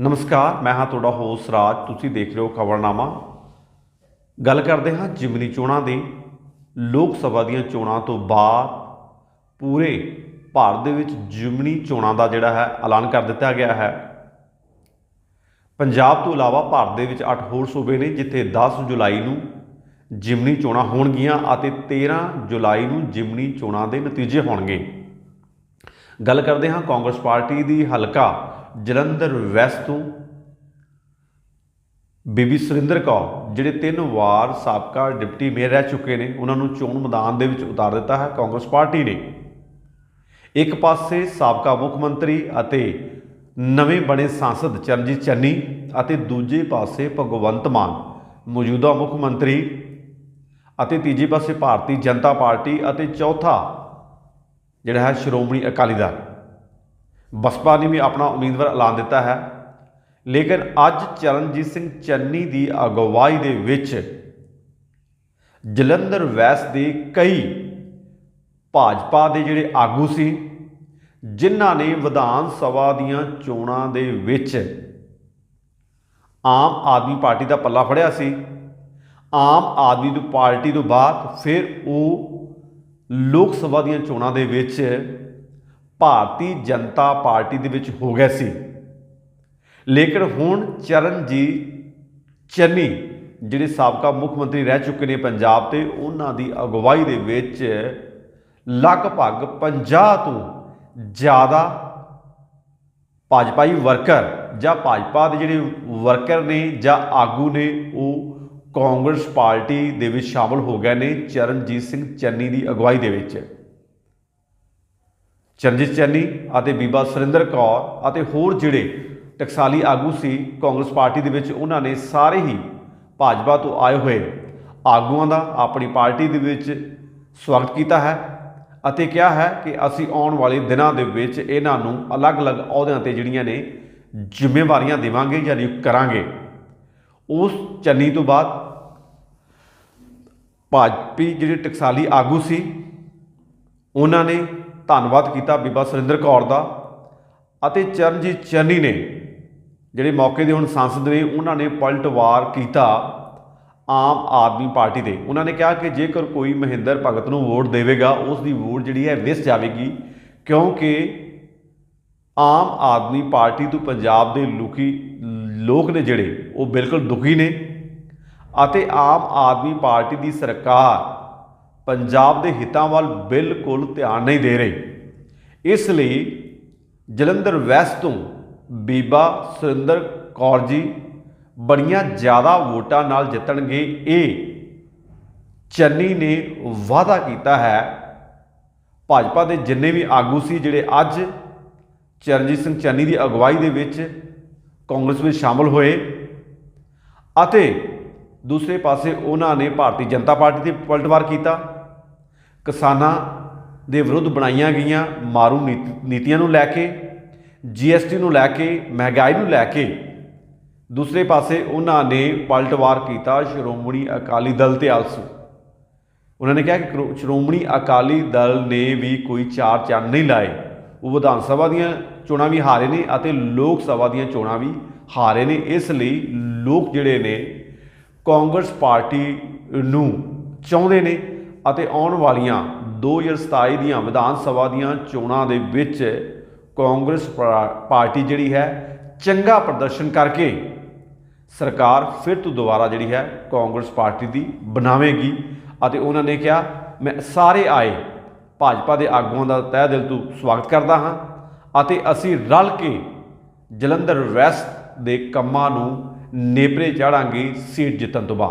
ਨਮਸਕਾਰ, ਮੈਂ ਹਾਂ ਤੁਹਾਡਾ ਹੋਸ ਰਾਜ। ਤੁਸੀਂ ਦੇਖ ਰਹੇ ਹੋ ਖਬਰਨਾਮਾ। ਗੱਲ ਕਰਦੇ ਹਾਂ ਜਿਮਨੀ ਚੋਣਾਂ ਦੀ। ਲੋਕ ਸਭਾ ਦੀਆਂ ਚੋਣਾਂ ਤੋਂ ਬਾਅਦ ਪੂਰੇ ਭਾਰਤ ਦੇ ਵਿੱਚ ਜਿਮਨੀ ਚੋਣਾਂ ਦਾ ਜਿਹੜਾ ਹੈ, ਐਲਾਨ ਕਰ ਦਿੱਤਾ ਗਿਆ ਹੈ। ਪੰਜਾਬ ਤੋਂ ਇਲਾਵਾ ਭਾਰਤ ਦੇ ਵਿੱਚ 8 ਹੋਰ ਸੂਬੇ ਨੇ, ਜਿੱਥੇ 10 ਜੁਲਾਈ ਨੂੰ ਜਿਮਨੀ ਚੋਣਾਂ ਹੋਣਗੀਆਂ ਅਤੇ 13 ਜੁਲਾਈ ਨੂੰ ਜਿਮਨੀ ਚੋਣਾਂ ਦੇ ਨਤੀਜੇ ਹੋਣਗੇ। ਗੱਲ ਕਰਦੇ ਹਾਂ ਕਾਂਗਰਸ ਪਾਰਟੀ ਦੀ ਹਲਕਾ ਜਲੰਧਰ ਵੈਸਟ ਤੋਂ ਬੀਬੀ ਸੁਰਿੰਦਰ ਕੌਰ, ਜਿਹੜੇ ਤਿੰਨ ਵਾਰ ਸਾਬਕਾ ਡਿਪਟੀ ਮੇਅਰ ਰਹਿ ਚੁੱਕੇ ਨੇ, ਉਹਨਾਂ ਨੂੰ ਚੋਣ ਮੈਦਾਨ ਦੇ ਵਿੱਚ ਉਤਾਰ ਦਿੱਤਾ ਹੈ। ਕਾਂਗਰਸ ਪਾਰਟੀ ਨੇ ਇੱਕ ਪਾਸੇ ਸਾਬਕਾ ਮੁੱਖ ਮੰਤਰੀ ਅਤੇ ਨਵੇਂ ਬਣੇ ਸੰਸਦ ਚਰਨਜੀਤ ਚੰਨੀ ਅਤੇ ਦੂਜੇ ਪਾਸੇ ਭਗਵੰਤ ਮਾਨ, ਮੌਜੂਦਾ ਮੁੱਖ ਮੰਤਰੀ ਅਤੇ ਤੀਜੇ ਪਾਸੇ ਭਾਰਤੀ ਜਨਤਾ ਪਾਰਟੀ ਅਤੇ ਚੌਥਾ ਜਿਹੜਾ ਹੈ ਸ਼੍ਰੋਮਣੀ ਅਕਾਲੀ ਦਲ। ਬਸਪਾ ਨੇ ਵੀ ਆਪਣਾ ਉਮੀਦਵਾਰ ਐਲਾਨ ਦਿੱਤਾ ਹੈ। ਲੇਕਿਨ ਅੱਜ ਚਰਨਜੀਤ ਸਿੰਘ ਚੰਨੀ ਦੀ ਅਗਵਾਈ ਦੇ ਵਿੱਚ ਜਲੰਧਰ ਵੈਸ ਦੇ ਕਈ ਭਾਜਪਾ ਦੇ ਜਿਹੜੇ ਆਗੂ ਸੀ, ਜਿਨ੍ਹਾਂ ਨੇ ਵਿਧਾਨ ਸਭਾ ਦੀਆਂ ਚੋਣਾਂ ਦੇ ਵਿੱਚ ਆਮ ਆਦਮੀ ਪਾਰਟੀ ਦਾ ਪੱਲਾ ਫੜਿਆ ਸੀ। ਆਮ ਆਦਮੀ ਦੀ ਪਾਰਟੀ ਤੋਂ ਬਾਅਦ ਫਿਰ ਉਹ ਲੋਕ ਸਭਾ ਦੀਆਂ ਚੋਣਾਂ ਦੇ ਵਿੱਚ ਭਾਰਤੀ ਜਨਤਾ ਪਾਰਟੀ ਦੇ ਵਿੱਚ ਹੋ ਗਿਆ ਸੀ। ਲੇਕਿਨ ਹੁਣ ਚਰਨਜੀਤ ਚੰਨੀ, ਜਿਹੜੇ ਸਾਬਕਾ ਮੁੱਖ ਮੰਤਰੀ ਰਹਿ ਚੁੱਕੇ ਨੇ ਪੰਜਾਬ ਤੇ, ਉਹਨਾਂ ਦੀ ਅਗਵਾਈ ਦੇ ਵਿੱਚ ਲਗਭਗ 50 ਤੋਂ ਜ਼ਿਆਦਾ ਭਾਜਪਾਈ ਵਰਕਰ, ਜਾਂ ਭਾਜਪਾ ਦੇ ਜਿਹੜੇ ਵਰਕਰ ਨੇ ਜਾਂ ਆਗੂ ਨੇ, ਉਹ ਕਾਂਗਰਸ ਪਾਰਟੀ ਦੇ ਵਿੱਚ ਸ਼ਾਮਲ ਹੋ ਗਏ ਨੇ ਚਰਨਜੀਤ ਸਿੰਘ ਚੰਨੀ ਦੀ ਅਗਵਾਈ ਦੇ ਵਿੱਚ। ਚਰਨਜੀਤ ਚੰਨੀ ਅਤੇ ਬੀਬਾ ਸੁਰਿੰਦਰ ਕੌਰ ਅਤੇ ਹੋਰ ਜਿਹੜੇ ਟਕਸਾਲੀ ਆਗੂ ਸੀ ਕਾਂਗਰਸ ਪਾਰਟੀ ਦੇ ਵਿੱਚ, ਉਹਨਾਂ ਨੇ ਸਾਰੇ ਹੀ ਭਾਜਪਾ ਤੋਂ ਆਏ ਹੋਏ ਆਗੂਆਂ ਦਾ ਆਪਣੀ ਪਾਰਟੀ ਦੇ ਵਿੱਚ ਸਵਾਗਤ ਕੀਤਾ ਹੈ ਅਤੇ ਕਿਹਾ ਹੈ ਕਿ ਅਸੀਂ ਆਉਣ ਵਾਲੇ ਦਿਨਾਂ ਦੇ ਵਿੱਚ ਇਹਨਾਂ ਨੂੰ ਅਲੱਗ-ਅਲੱਗ ਅਹੁਦਿਆਂ ਤੇ ਜਿਹੜੀਆਂ ਨੇ ਜ਼ਿੰਮੇਵਾਰੀਆਂ ਦੇਵਾਂਗੇ ਜਾਂ ਨਿਯੁਕਤ ਕਰਾਂਗੇ। ਉਸ ਚੰਨੀ ਤੋਂ ਬਾਅਦ ਭਾਜਪੀ ਜਿਹੜੇ ਟਕਸਾਲੀ ਆਗੂ ਸੀ, ਉਹਨਾਂ ਨੇ ਧੰਨਵਾਦ ਕੀਤਾ ਬੀਬਾ ਸੁਰਿੰਦਰ ਕੌਰ ਦਾ ਅਤੇ ਚਰਨਜੀਤ ਚੰਨੀ ਨੇ, ਜਿਹੜੇ ਮੌਕੇ ਦੇ ਹੁਣ ਸੰਸਦ ਨੇ, ਉਹਨਾਂ ਨੇ ਪਲਟਵਾਰ ਕੀਤਾ ਆਮ ਆਦਮੀ ਪਾਰਟੀ ਦੇ ਉਹਨਾਂ ਨੇ ਕਿਹਾ ਕਿ ਜੇਕਰ ਕੋਈ ਮਹਿੰਦਰ ਭਗਤ ਨੂੰ ਵੋਟ ਦੇਵੇਗਾ, ਉਸ ਦੀ ਵੋਟ ਜਿਹੜੀ ਹੈ ਵਿਸ ਜਾਵੇਗੀ, ਕਿਉਂਕਿ ਆਮ ਆਦਮੀ ਪਾਰਟੀ ਤੋਂ ਪੰਜਾਬ ਦੇ ਲੋਕੀ, ਲੋਕ ਨੇ ਜਿਹੜੇ, ਉਹ ਬਿਲਕੁਲ ਦੁਖੀ ਨੇ ਅਤੇ ਆਮ ਆਦਮੀ ਪਾਰਟੀ ਦੀ ਸਰਕਾਰ ਪੰਜਾਬ ਦੇ ਹਿੱਤਾਂ ਵੱਲ ਬਿਲਕੁਲ ਧਿਆਨ ਨਹੀਂ ਦੇ ਰਹੀ। ਇਸ ਲਈ ਜਲੰਧਰ ਵੈਸਟ ਤੋਂ ਬੀਬਾ ਸੁਰਿੰਦਰ ਕੌਰ ਜੀ ਬੜੀਆਂ ਜ਼ਿਆਦਾ ਵੋਟਾਂ ਨਾਲ ਜਿੱਤਣਗੇ। ਇਹ ਚੰਨੀ ਨੇ ਵਾਅਦਾ ਕੀਤਾ ਹੈ। ਭਾਜਪਾ ਦੇ ਜਿੰਨੇ ਵੀ ਆਗੂ ਸੀ ਜਿਹੜੇ ਅੱਜ ਚਰਨਜੀਤ ਸਿੰਘ ਚੰਨੀ ਦੀ ਅਗਵਾਈ ਦੇ ਵਿੱਚ ਕਾਂਗਰਸ ਵਿੱਚ ਸ਼ਾਮਲ ਹੋਏ ਅਤੇ ਦੂਸਰੇ ਪਾਸੇ ਉਹਨਾਂ ਨੇ ਭਾਰਤੀ ਜਨਤਾ ਪਾਰਟੀ ਤੇ ਪਲਟਵਾਰ ਕੀਤਾ। ਕਿਸਾਨਾਂ ਦੇ ਵਿਰੁੱਧ ਬਣਾਈਆਂ ਗਈਆਂ ਮਾਰੂ ਨੀਤ- ਨੀਤੀਆਂ ਨੂੰ ਲੈ ਕੇ ਜੀਐਸਟੀ ਨੂੰ ਲੈ ਕੇ, ਮਹਿੰਗਾਈ ਨੂੰ ਲੈ ਕੇ, ਦੂਸਰੇ ਪਾਸੇ ਉਹਨਾਂ ਨੇ ਪਲਟਵਾਰ ਕੀਤਾ ਸ਼੍ਰੋਮਣੀ ਅਕਾਲੀ ਦਲ ਤੇ ਆਲਸੋ। ਉਹਨਾਂ ਨੇ ਕਿਹਾ ਕਿ ਕਰੋ- ਸ਼੍ਰੋਮਣੀ ਅਕਾਲੀ ਦਲ ਨੇ ਵੀ ਕੋਈ ਚਾਰ ਚੰਨ ਨਹੀਂ ਲਾਏ। ਉਹ ਵਿਧਾਨ ਸਭਾ ਦੀਆਂ ਚੋਣਾਂ ਵੀ ਹਾਰੇ ਨੇ ਅਤੇ ਲੋਕ ਸਭਾ ਦੀਆਂ ਚੋਣਾਂ ਵੀ ਹਾਰੇ ਨੇ। ਇਸ ਲਈ ਲੋਕ ਜਿਹੜੇ ਨੇ ਕਾਂਗਰਸ ਪਾਰਟੀ ਨੂੰ ਚਾਹੁੰਦੇ ਨੇ ਅਤੇ ਆਉਣ ਵਾਲੀਆਂ 2027 ਦੀਆਂ ਵਿਧਾਨ ਸਭਾ ਦੀਆਂ ਚੋਣਾਂ ਦੇ ਵਿੱਚ ਕਾਂਗਰਸ ਪਾਰਟੀ ਜਿਹੜੀ ਹੈ, ਚੰਗਾ ਪ੍ਰਦਰਸ਼ਨ ਕਰਕੇ ਸਰਕਾਰ ਫਿਰ ਤੋਂ ਦੁਬਾਰਾ ਜਿਹੜੀ ਹੈ ਕਾਂਗਰਸ ਪਾਰਟੀ ਦੀ ਬਣਾਵੇਗੀ। ਅਤੇ ਉਹਨਾਂ ਨੇ ਕਿਹਾ, ਮੈਂ ਸਾਰੇ ਆਏ ਭਾਜਪਾ ਦੇ ਆਗੂਆਂ ਦਾ ਤਹਿ ਦਿਲ ਤੋਂ ਸਵਾਗਤ ਕਰਦਾ ਹਾਂ ਅਤੇ ਅਸੀਂ ਰਲ ਕੇ ਜਲੰਧਰ ਵੈਸਟ ਦੇ ਕੰਮਾਂ ਨੂੰ ਨੇਪਰੇ ਚਾੜਾਂਗੇ, ਸੀਟ ਜਿੱਤਣ ਤੋਂ ਬਾਅਦ।